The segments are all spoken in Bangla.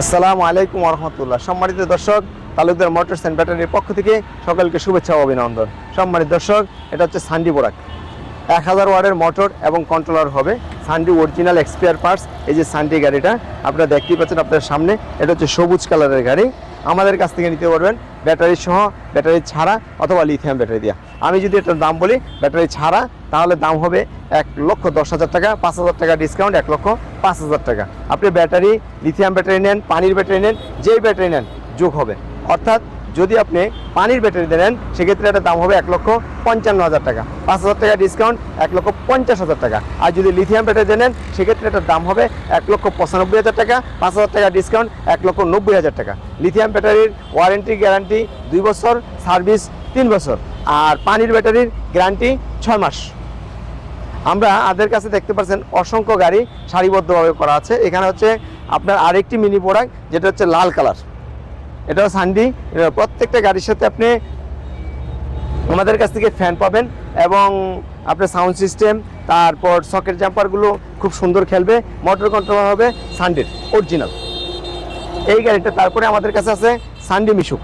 আসসালামু আলাইকুম রহমতুল্লাহ সম্মানিত দর্শক, তালুকদার মোটরস অ্যান্ড ব্যাটারির পক্ষ থেকে সকলকে শুভেচ্ছা ও অভিনন্দন। সম্মানিত দর্শক, এটা হচ্ছে সান্ডি বোরাক। এক হাজার ওয়ার্ডের মোটর এবং কন্ট্রোলার হবে সান্ডি অরিজিনাল এক্সপিয়ার পার্টস, এই যে সান্ডি গাড়িটা, আপনারা দেখতেই পাচ্ছেন আপনার সামনে, এটা হচ্ছে সবুজ কালারের গাড়ি। আমাদের কাছ থেকে নিতে পারবেন ব্যাটারি সহ, ব্যাটারি ছাড়া অথবা লিথিয়াম ব্যাটারি দিয়া। আমি যদি এটার দাম বলি, ব্যাটারি ছাড়া, তাহলে দাম হবে এক লক্ষ দশ হাজার টাকা, পাঁচ হাজার টাকা ডিসকাউন্ট এক লক্ষ পাঁচ হাজার টাকা। আপনি ব্যাটারি লিথিয়াম ব্যাটারি নেন, পানির ব্যাটারি নেন, যেই ব্যাটারি নেন, যোগ হবে। অর্থাৎ যদি আপনি পানির ব্যাটারি নেন সেক্ষেত্রে এটার দাম হবে এক লক্ষ পঞ্চান্ন হাজার টাকা। পাঁচ হাজার টাকা ডিসকাউন্ট এক লক্ষ পঞ্চাশ হাজার টাকা। আর যদি লিথিয়াম ব্যাটারি নেন সেক্ষেত্রে এটার দাম হবে এক লক্ষ পঁচানব্বই হাজার টাকা। পাঁচ হাজার টাকা ডিসকাউন্ট এক লক্ষ নব্বই হাজার টাকা। লিথিয়াম ব্যাটারির ওয়ারেন্টি গ্যারান্টি দুই বছর সার্ভিস তিন বছর। আর পানির ব্যাটারির গ্যারান্টি ছয় মাস। আমরা আমাদের কাছে দেখতে পাচ্ছেন অসংখ্য গাড়ি সারিবদ্ধভাবে করা আছে। এখানে হচ্ছে আপনার আরেকটি মিনি প্রোডাক্ট যেটা হচ্ছে লাল কালার এটাও সানডি প্রত্যেকটা গাড়ির সাথে আপনি আমাদের কাছ থেকে ফ্যান পাবেন এবং আপনার সাউন্ড সিস্টেম তারপর সকেট জাম্পারগুলো খুব সুন্দর খেলবে মোটর কন্ট্রোল হবে সানডির অরিজিনাল এই গাড়িটা তারপরে আমাদের কাছে আছে সানডি মিশুক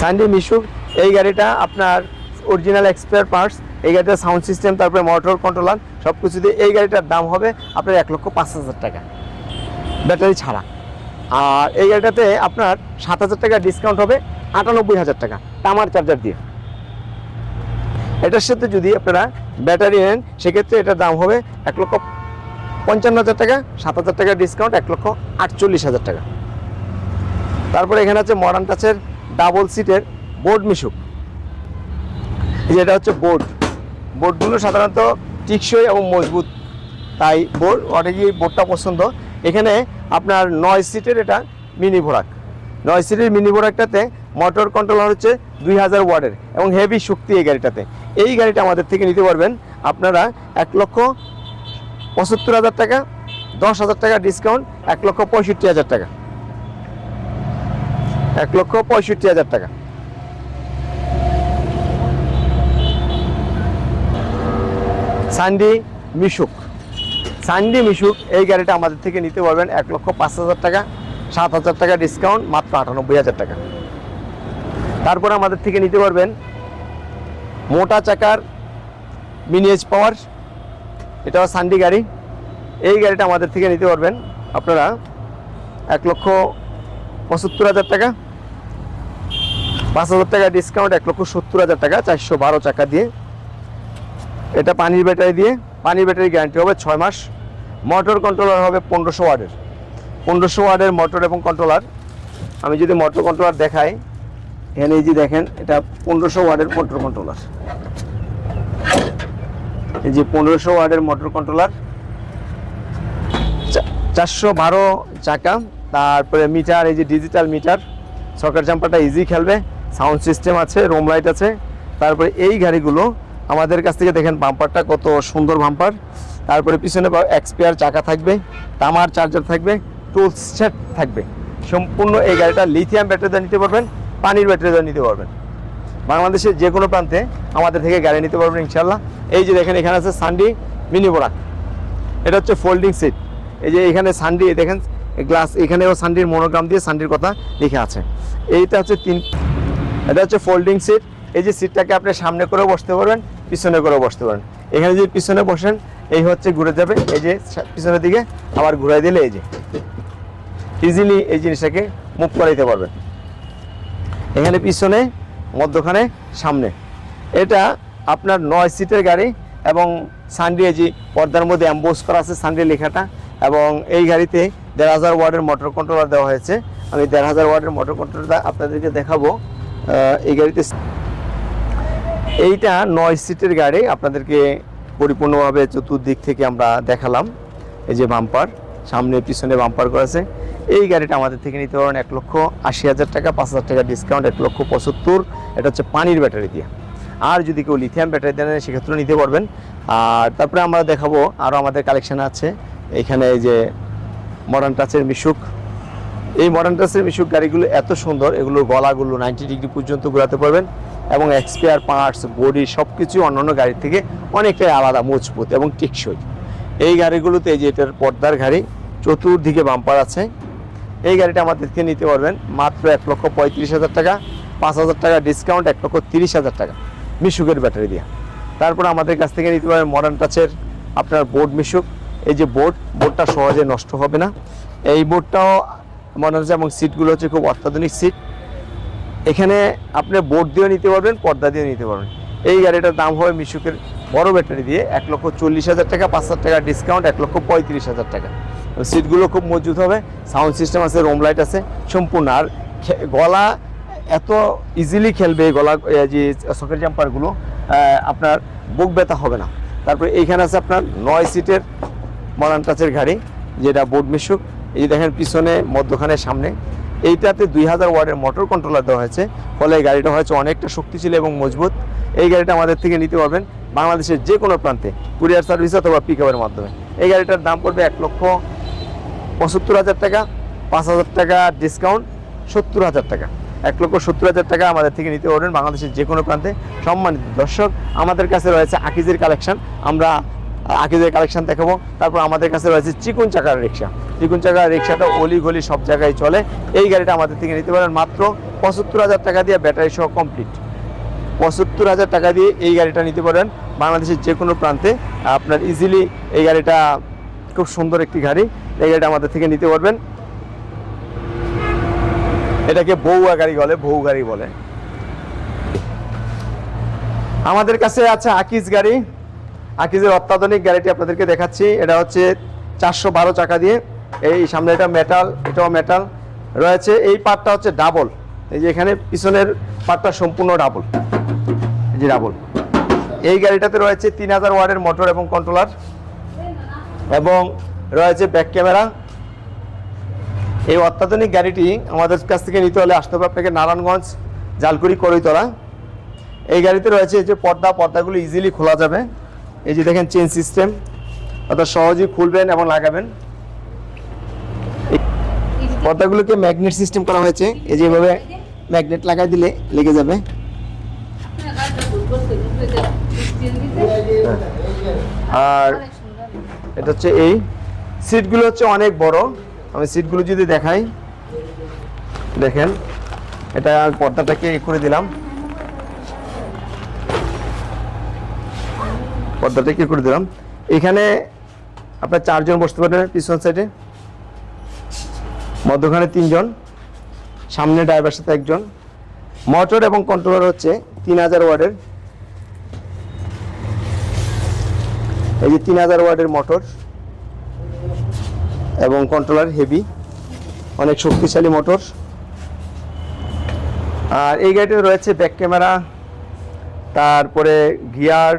সানডি মিশুক এই গাড়িটা আপনার অরিজিনাল এক্সপায়ার পার্টস এই গাড়িটার সাউন্ড সিস্টেম তারপরে মোটর কন্ট্রোলার সব কিছু দিয়ে এই গাড়িটার দাম হবে আপনার এক লক্ষ পাঁচ হাজার টাকা। ব্যাটারি ছাড়া। আর এই গাড়িটাতে আপনার সাত হাজার টাকা ডিসকাউন্ট হবে, আটানব্বই হাজার টাকা, তামার চার্জার দিয়ে। এটার সাথে যদি আপনারা ব্যাটারি নেন, সেক্ষেত্রে এটার দাম হবে এক লক্ষ পঞ্চান্ন হাজার টাকা, সাত হাজার টাকা ডিসকাউন্ট এক লক্ষ আটচল্লিশ হাজার টাকা। তারপরে এখানে আছে মডার্ন টাচের ডাবল সিটের বোর্ড মিশুক। এই যে এটা হচ্ছে বোর্ড বোর্ডগুলো সাধারণত টিকসই এবং মজবুত। তাই বোর্ড অনেকই বোর্ডটা পছন্দ। এখানে আপনার নয় সিটের এটা মিনি ভোরাক। নয় সিটের মিনি ভোরাকটাতে মোটর কন্ট্রোলার হচ্ছে দুই হাজার ওয়ার্ডের এবং হেভি শক্তি এই গাড়িটাতে। এই গাড়িটা আমাদের থেকে নিতে পারবেন আপনারা এক লক্ষ পঁচাত্তর হাজার টাকা, দশ হাজার টাকা ডিসকাউন্ট এক লক্ষ পঁয়ষট্টি হাজার টাকা। এক লক্ষ পঁয়ষট্টি হাজার টাকা। সান্ডি মিশুক। সানডি মিশুক এই গাড়িটা আমাদের থেকে নিতে পারবেন এক লক্ষ পাঁচ হাজার টাকা, সাত হাজার টাকা ডিসকাউন্ট মাত্র আটানব্বই হাজার টাকা। তারপর আমাদের থেকে নিতে পারবেন মোটা চাকার মিনিয়েজ পাওয়ার এটাও সানডি গাড়ি। এই গাড়িটা আমাদের থেকে নিতে পারবেন আপনারা এক লক্ষ পঁচাত্তর হাজার টাকা, পাঁচ হাজার টাকা ডিসকাউন্ট এক লক্ষ সত্তর হাজার টাকা, চারশো বারো চাকা দিয়ে। এটা পানির ব্যাটারি দিয়ে, পানির ব্যাটারি গ্যারান্টি হবে ছয় মাস। মোটর কন্ট্রোলার হবে পনেরোশো ওয়ার্ডের পনেরোশো ওয়ার্ডের মোটর এবং কন্ট্রোলার আমি যদি মোটর কন্ট্রোলার দেখাই, এখানে এই যে দেখেন, এটা পনেরোশো ওয়ার্ডের মোটর কন্ট্রোলার এই যে পনেরোশো ওয়ার্ডের মোটর কন্ট্রোলার চারশো বারো চাকা, তারপরে মিটার, এই যে ডিজিটাল মিটার। সকেট জাম্পারটা ইজি খেলবে সাউন্ড সিস্টেম আছে রোম লাইট আছে। তারপরে এই গাড়িগুলো আমাদের কাছ থেকে দেখেন বাম্পারটা কত সুন্দর বাম্পার তারপরে পিছনে এক্সপিয়ার চাকা থাকবে, তামার চার্জার থাকবে টুলস সেট থাকবে। সম্পূর্ণ এই গাড়িটা লিথিয়াম ব্যাটারি দিয়ে নিতে পারবেন, পানির ব্যাটারি দিয়ে নিতে পারবেন। বাংলাদেশের যে কোনো প্রান্তে আমাদের থেকে গাড়ি নিতে পারবেন ইনশাল্লাহ এই যে দেখেন, এখানে আছে সানডি মিনি বোরাক এটা হচ্ছে ফোল্ডিং সিট এই যে এখানে সানডি দেখেন গ্লাস এখানেও সানডির মনোগ্রাম দিয়ে সানডির কথা লিখে আছে। এইটা হচ্ছে তিন এটা হচ্ছে ফোল্ডিং সিট এই যে সিটটাকে আপনি সামনে করেও বসতে পারবেন। পিছনে করে বসতে পারেন। এখানে যদি পিছনে বসেন, এই হচ্ছে ঘুরে যাবে, এই যে পিছনের দিকে আবার ঘুরাই দিলে এই যে। ইজিলি এই জিনিসটাকে মুভ করাইতে পারবেন। এখানে পিছনে, মধ্যখানে, সামনে। এটা আপনার নয় সিটের গাড়ি এবং সানডি যে পর্দার মধ্যে অ্যাম্বোস করা আছে, সানডি লেখাটা এবং এই গাড়িতে দেড় হাজার ওয়ার্ডের মোটর কন্ট্রোলার দেওয়া হয়েছে। আমি দেড় হাজার ওয়ার্ডের মোটর কন্ট্রোলারটা আপনাদেরকে দেখাবো। এই গাড়িতে এইটা নয় সিটের গাড়ি আপনাদেরকে পরিপূর্ণভাবে চতুর্দিক থেকে আমরা দেখালাম। এই যে বাম্পার, সামনে পিছনে বাম্পার করেছে এই গাড়িটা আমাদের থেকে নিতে পারেন এক লক্ষ আশি হাজার টাকা, পাঁচ হাজার টাকা ডিসকাউন্ট এক লক্ষ পঁচাত্তর। এটা হচ্ছে পানির ব্যাটারি দিয়ে। আর যদি কেউ লিথিয়াম ব্যাটারি দেন, সেক্ষেত্রেও নিতে পারবেন। আর তারপরে আমরা দেখাবো আরও আমাদের কালেকশান আছে। এখানে এই যে মডার্ন টাচের মিশুক। এই মডার্ন টাচের মিশুক গাড়িগুলো এত সুন্দর, এগুলোর গলাগুলো নাইনটি ডিগ্রি পর্যন্ত ঘোরাতে পারবেন। এবং এক্সপিয়ার পার্টস বডি সব কিছু অন্যান্য গাড়ির থেকে অনেকটাই আলাদা, মজবুত এবং টেকসই। এই গাড়িগুলোতে এই যে এটার পর্দার গাড়ি চতুর্দিকে বাম্পার আছে। এই গাড়িটা আমাদেরকে নিতে পারবেন মাত্র এক লক্ষ পঁয়ত্রিশ হাজার টাকা, পাঁচ হাজার টাকা ডিসকাউন্ট এক লক্ষ তিরিশ হাজার টাকা মিশুকের ব্যাটারি দিয়ে। তারপর আমাদের কাছ থেকে নিতে পারবেন মডার্ন টাচের আপনার বোর্ড মিশুক। এই যে বোর্ড বোর্ডটা সহজে নষ্ট হবে না। এই বোর্ডটাও মনে হচ্ছে এবং সিটগুলো হচ্ছে খুব অত্যাধুনিক সিট এখানে আপনি বোর্ড দিয়েও নিতে পারবেন, পর্দা দিয়ে নিতে পারবেন। এই গাড়িটার দাম হবে মিশুকের বড় ব্যাটারি দিয়ে এক লক্ষ চল্লিশ হাজার টাকা, পাঁচ হাজার টাকা ডিসকাউন্ট এক লক্ষ পঁয়ত্রিশ হাজার টাকা। সিটগুলো খুব মজবুত হবে সাউন্ড সিস্টেম আছে রোম লাইট আছে, সম্পূর্ণ। আর গলা এত ইজিলি খেলবে এই গলা যে সকেট জাম্পারগুলো আপনার বুক ব্যথা হবে না। তারপরে এইখানে আছে আপনার নয় সিটের মডার্ন টাচের গাড়ি, যেটা বোর্ড মিশুক। এই দেখেন পিছনে, মধ্যখানে, সামনে। এইটাতে দুই হাজার ওয়ার্ডের মোটর কন্ট্রোলার দেওয়া হয়েছে। ফলে এই গাড়িটা হয়েছে অনেকটা শক্তিশালী এবং মজবুত। এই গাড়িটা আমাদের থেকে নিতে পারবেন বাংলাদেশের যে কোনো প্রান্তে, কুরিয়ার সার্ভিস অথবা পিক আপের মাধ্যমে। এই গাড়িটার দাম পড়বে এক লক্ষ পঁচাত্তর হাজার টাকা, পাঁচ হাজার টাকা ডিসকাউন্ট সত্তর হাজার টাকা। এক লক্ষ সত্তর হাজার টাকা আমাদের থেকে নিতে পারবেন বাংলাদেশের যে কোনো প্রান্তে। সম্মানিত দর্শক, আমাদের কাছে রয়েছে আকিজের কালেকশন আমরা আহ, আকিজের কালেকশন দেখাবো তারপর আমাদের কাছে রয়েছে চিকুন চাকার রিক্সা। চিকুন চাকার রিক্সাটা অলি গলি সব জায়গায় চলে। এই গাড়িটা আমাদের থেকে নিতে পারেন মাত্র পঁচাত্তর হাজার টাকা দিয়ে ব্যাটারি সহ কমপ্লিট পঁচাত্তর হাজার টাকা দিয়ে এই গাড়িটা নিতে পারেন বাংলাদেশের যে কোনো প্রান্তে। আপনার ইজিলি এই গাড়িটা খুব সুন্দর একটি গাড়ি। এই গাড়িটা আমাদের থেকে নিতে পারবেন। এটাকে বউয়া গাড়ি বলে বউ গাড়ি বলে। আমাদের কাছে আছে আকিজ গাড়ি। আকিজের অত্যাধুনিক গাড়িটি আপনাদেরকে দেখাচ্ছি। এটা হচ্ছে চারশো বারো চাকা দিয়ে। এই সামনে এটা মেটাল এটাও মেটাল রয়েছে এই পার্টটা হচ্ছে ডাবল এই যে এখানে পিছনের পার্টটা সম্পূর্ণ ডাবল এই যে ডাবল এই গাড়িটাতে রয়েছে তিন হাজার ওয়ার্ডের মোটর এবং কন্ট্রোলার এবং রয়েছে ব্যাক ক্যামেরা এই অত্যাধুনিক গাড়িটি আমাদের কাছ থেকে নিতে হলে আসতে হবে আপনাকে নারায়ণগঞ্জ, জালকুড়ি করইতলা এই গাড়িতে রয়েছে যে পর্দা, পর্দাগুলো ইজিলি খোলা যাবে। এই যে দেখেন চেন সিস্টেম অর্থাৎ সহজেই খুলবেন এবং লাগাবেন। পর্দাগুলোকে ম্যাগনেট সিস্টেম করা হয়েছে। এই যে এভাবে ম্যাগনেট লাগাই দিলে লেগে যাবে। আর এটা হচ্ছে এই। সিটগুলো হচ্ছে অনেক বড়। আমি সিটগুলো যদি দেখাই, দেখেন, এটা পর্দাটাকে করে দিলাম। পর্দাটাকে করে দিলাম। এখানে আপনার চারজন বসতে পারবেন পিছন সাইডে মধ্যখানে তিনজন, সামনে ড্রাইভার সাথে একজন। মোটর এবং কন্ট্রোলার হচ্ছে তিন হাজার ওয়ার্ডের। এই যে তিন হাজার ওয়ার্ডের মোটর এবং কন্ট্রোলার হেভি অনেক শক্তিশালী মোটর আর এই গাড়িতে রয়েছে ব্যাক ক্যামেরা তারপরে গিয়ার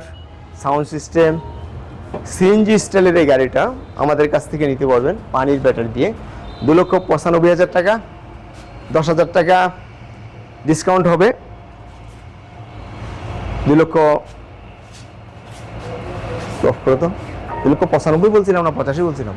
সাউন্ড সিস্টেম সিএনজি স্টাইলের এই গাড়িটা আমাদের কাছ থেকে নিতে পারবেন পানির ব্যাটারি দিয়ে। দু লক্ষ পঁচানব্বই হাজার টাকা, দশ হাজার টাকা ডিসকাউন্ট হবে। দু লক্ষ করে তো দু লক্ষ পঁচানব্বই বলছিলাম না, পঁচাশি বলছিলাম?